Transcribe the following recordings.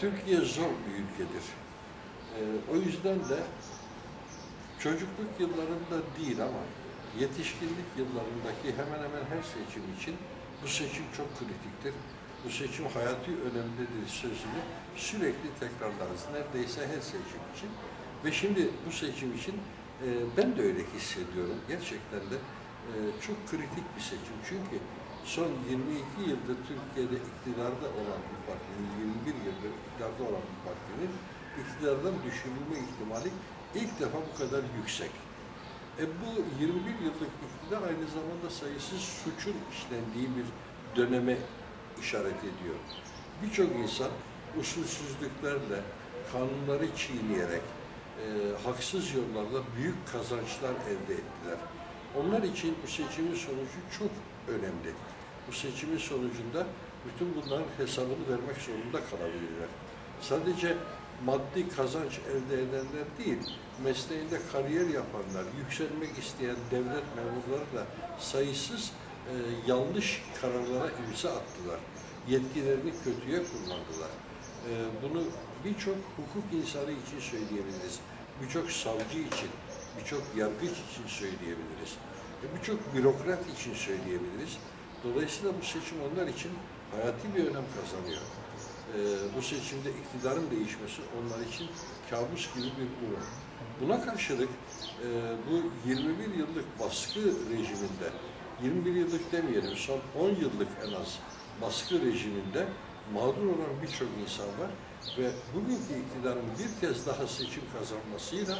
Türkiye zor bir ülkedir. Ee, o yüzden de çocukluk yıllarında değil ama yetişkinlik yıllarındaki hemen hemen her seçim için bu seçim çok kritiktir. Bu seçim hayati önemlidir sözünü sürekli tekrarlarız. Neredeyse her seçim için. Ve şimdi bu seçim için e, ben de öyle hissediyorum. Gerçekten de e, çok kritik bir seçim. Çünkü son 22 yıldır Türkiye'de iktidarda olan bir partinin, 21 yıldır iktidarda olan bir partinin iktidardan düşürülme ihtimali ilk defa bu kadar yüksek. E bu 21 yıllık iktidar aynı zamanda sayısız suçun işlendiği bir döneme işaret ediyor. Birçok insan usulsüzlüklerle, kanunları çiğneyerek, e, haksız yollarla büyük kazançlar elde ettiler. Onlar için bu seçimin sonucu çok önemli. Bu seçimin sonucunda bütün bunların hesabını vermek zorunda kalabilirler. Sadece maddi kazanç elde edenler değil, mesleğinde kariyer yapanlar, yükselmek isteyen devlet memurları da sayısız e, yanlış kararlara imza attılar. Yetkilerini kötüye kullandılar. E, bunu birçok hukuk insanı için söyleyebiliriz. Birçok savcı için, birçok yargıç için söyleyebiliriz. E, birçok bürokrat için söyleyebiliriz. Dolayısıyla bu seçim onlar için hayati bir önem kazanıyor. Ee, bu seçimde iktidarın değişmesi onlar için kabus gibi bir durum. Buna karşılık e, bu 21 yıllık baskı rejiminde, 21 yıllık demeyelim, son 10 yıllık en az baskı rejiminde mağdur olan birçok insan var ve bugünkü iktidarın bir kez daha seçim kazanmasıyla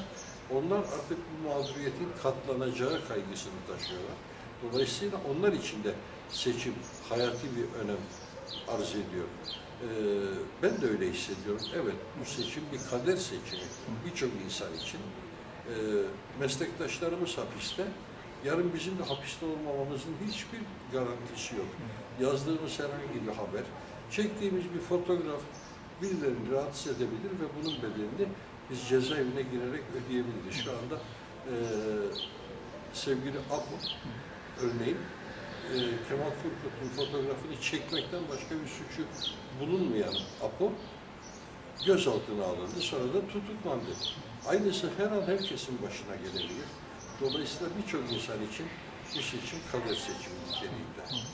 onlar artık bu mağduriyetin katlanacağı kaygısını taşıyorlar. Dolayısıyla onlar için de seçim hayati bir önem arz ediyor. Ee, ben de öyle hissediyorum. Evet, bu seçim bir kader seçimi birçok insan için. Ee, meslektaşlarımız hapiste. Yarın bizim de hapiste olmamamızın hiçbir garantisi yok. Yazdığımız herhangi bir haber, çektiğimiz bir fotoğraf birilerini rahatsız edebilir ve bunun bedelini biz cezaevine girerek ödeyebiliriz. Şu anda eee sevgili Apo örneğin e, Kemal Turgut'un fotoğrafını çekmekten başka bir suçu bulunmayan Apo gözaltına alındı. Sonra da tutuklandı. Aynısı her an herkesin başına gelebilir. Dolayısıyla birçok insan için bu seçim kader seçimi niteliğinde.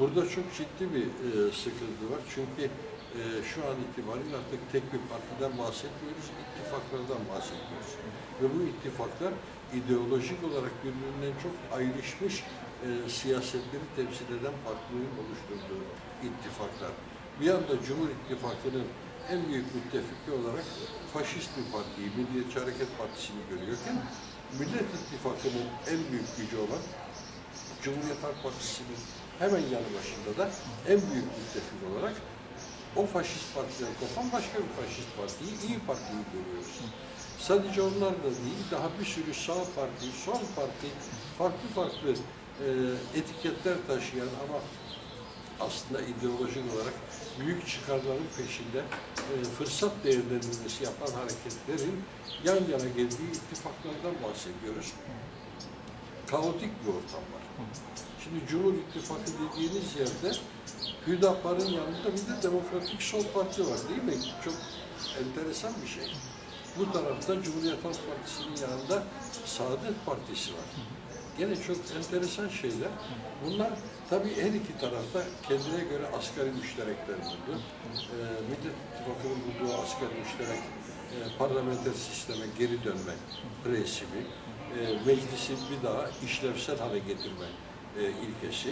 Burada çok ciddi bir e, sıkıntı var. Çünkü e, şu an itibariyle artık tek bir partiden bahsetmiyoruz, ittifaklardan bahsediyoruz. Ve bu ittifaklar ideolojik olarak birbirinden çok ayrışmış e, siyasetleri temsil eden partilerin oluşturduğu ittifaklar. Bir yanda Cumhur İttifakı'nın en büyük müttefiki olarak faşist bir partiyi, Milliyetçi Hareket Partisi'ni görüyorken, Millet İttifakı'nın en büyük gücü olan Cumhuriyet Halk Partisi'nin hemen yanı başında da en büyük müttefik olarak o faşist partiden kopan başka bir faşist partiyi, İyi Parti'yi görüyoruz. Sadece onlar da değil, daha bir sürü sağ parti, sol parti, farklı farklı e, etiketler taşıyan ama aslında ideolojik olarak büyük çıkarların peşinde e, fırsat değerlendirmesi yapan hareketlerin yan yana geldiği ittifaklardan bahsediyoruz. Kaotik bir ortam var. Şimdi Cumhur İttifakı dediğiniz yerde Hüdapar'ın yanında bir de Demokratik Sol Parti var değil mi? Çok enteresan bir şey. Bu tarafta Cumhuriyet Halk Partisi'nin yanında Saadet Partisi var. Gene çok enteresan şeyler. Bunlar tabii her iki tarafta kendine göre asgari müşterekler buldu. Ee, Millet İttifakı'nın bulduğu asgari müşterek e, parlamenter sisteme geri dönme prensibi, e, meclisi bir daha işlevsel hale getirme e, ilkesi.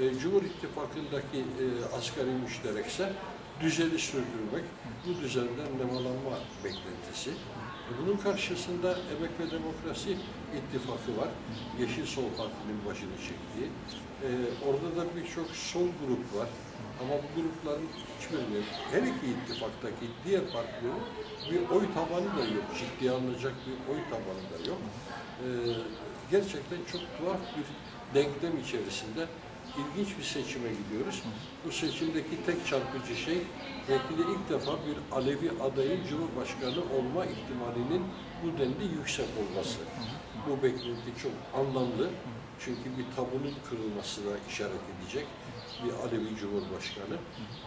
E, Cumhur İttifakı'ndaki e, asgari müşterekse düzeni sürdürmek, bu düzenden nemalanma beklentisi. E, Bunun karşısında Emek ve Demokrasi İttifakı var. Yeşil Sol Parti'nin başını çektiği. E, orada da birçok sol grup var. Ama bu grupların hiçbirinin, her iki ittifaktaki diğer partilerin bir oy tabanı da yok. Ciddiye alınacak bir oy tabanı da yok. E, gerçekten çok tuhaf bir denklem içerisinde ilginç bir seçime gidiyoruz. Bu seçimdeki tek çarpıcı şey belki de ilk defa bir Alevi adayın Cumhurbaşkanı olma ihtimalinin bu denli yüksek olması. Bu beklenti çok anlamlı. Çünkü bir tabunun kırılmasına işaret edecek. bir Alevi Cumhurbaşkanı.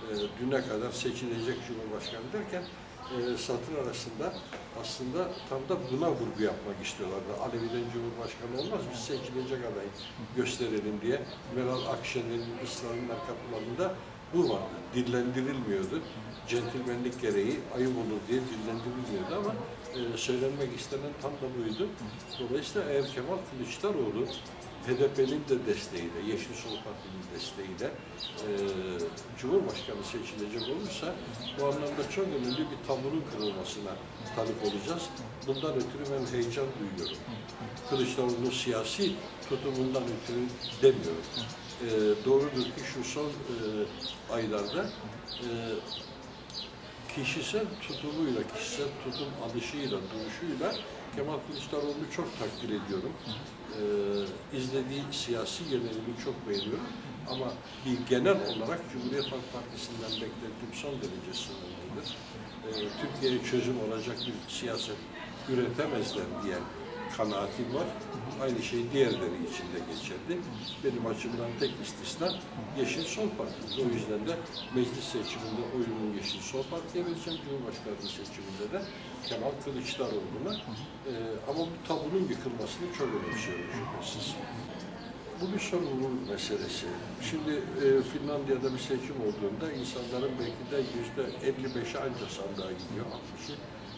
E, düne kadar seçilecek Cumhurbaşkanı derken e, satır arasında aslında tam da buna vurgu yapmak istiyorlardı. Alevi'den Cumhurbaşkanı olmaz, biz seçilecek adayı gösterelim diye. Meral Akşener'in ısrarının arka planında bu vardı. Dillendirilmiyordu. Centilmenlik gereği ayıp olur diye dillendirilmiyordu ama e, söylenmek istenen tam da buydu. Dolayısıyla eğer Kemal Kılıçdaroğlu HDP'nin de desteğiyle, Yeşil Sol Parti'nin desteğiyle e, Cumhurbaşkanı seçilecek olursa bu anlamda çok önemli bir taburun kırılmasına tanık olacağız. Bundan ötürü ben heyecan duyuyorum. Kılıçdaroğlu'nun siyasi tutumundan ötürü demiyorum. E, doğrudur ki şu son e, aylarda e, kişisel tutumuyla, kişisel tutum alışıyla, duruşuyla Kemal Kılıçdaroğlu'nu çok takdir ediyorum. Ee, izlediği siyasi yönelimi çok beğeniyorum. Ama bir genel olarak Cumhuriyet Halk Partisi'nden beklentim son derece sınırlıdır. Ee, Türkiye'ye çözüm olacak bir siyaset üretemezler diyen kanaatim var. Aynı şey diğerleri için de geçerli. Benim açımdan tek istisna Yeşil Sol Parti. O yüzden de meclis seçiminde oyumu Yeşil Sol Parti'ye vereceğim. Cumhurbaşkanlığı seçiminde de Kemal Kılıçdaroğlu'na. Ee, ama bu tabunun yıkılmasını çok önemsiyorum şüphesiz. Bu bir sorumluluk meselesi. Şimdi e, Finlandiya'da bir seçim olduğunda insanların belki de yüzde 55'i ancak sandığa gidiyor, 60'ı.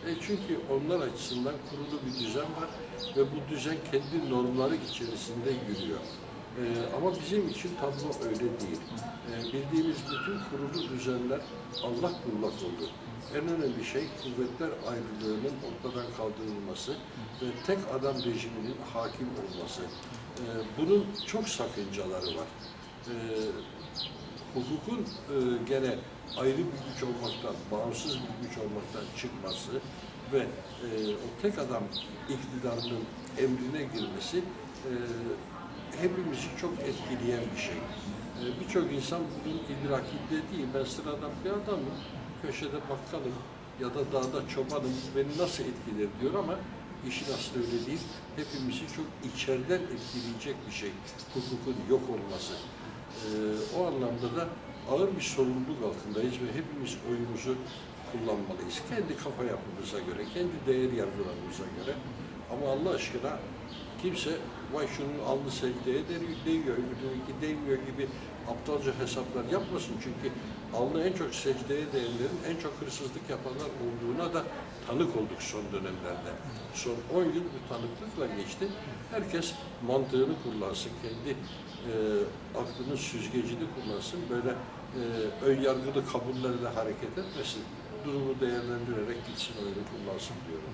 E çünkü onlar açısından kurulu bir düzen var ve bu düzen kendi normları içerisinde yürüyor. E, ama bizim için tablo öyle değil. E, bildiğimiz bütün kurulu düzenler Allah kullak oldu. En önemli şey kuvvetler ayrılığının ortadan kaldırılması ve tek adam rejiminin hakim olması. E, bunun çok sakıncaları var. E, hukukun e, gene ayrı bir güç olmaktan, bağımsız bir güç olmaktan çıkması ve e, o tek adam iktidarının emrine girmesi e, hepimizi çok etkileyen bir şey. E, Birçok insan bunun idrakinde değil. Ben sıradan bir adamım, köşede bakkalım ya da dağda çobanım, beni nasıl etkiler diyor ama işin aslı öyle değil. Hepimizi çok içeriden etkileyecek bir şey. Hukukun yok olması. Ee, o anlamda da ağır bir sorumluluk altındayız ve hepimiz oyumuzu kullanmalıyız. Kendi kafa yapımıza göre, kendi değer yargılarımıza göre. Ama Allah aşkına kimse vay şunun alnı secdeye değiyor, öbürününki değmiyor gibi aptalca hesaplar yapmasın. Çünkü alnı en çok secdeye değenlerin en çok hırsızlık yapanlar olduğuna da tanık olduk son dönemlerde. Son 10 yıl bu tanıklıkla geçti. Herkes mantığını kullansın, kendi e, aklının süzgecini kullansın. Böyle e, ön yargılı kabullerle hareket etmesin. Durumu değerlendirerek gitsin oyunu kullansın diyorum.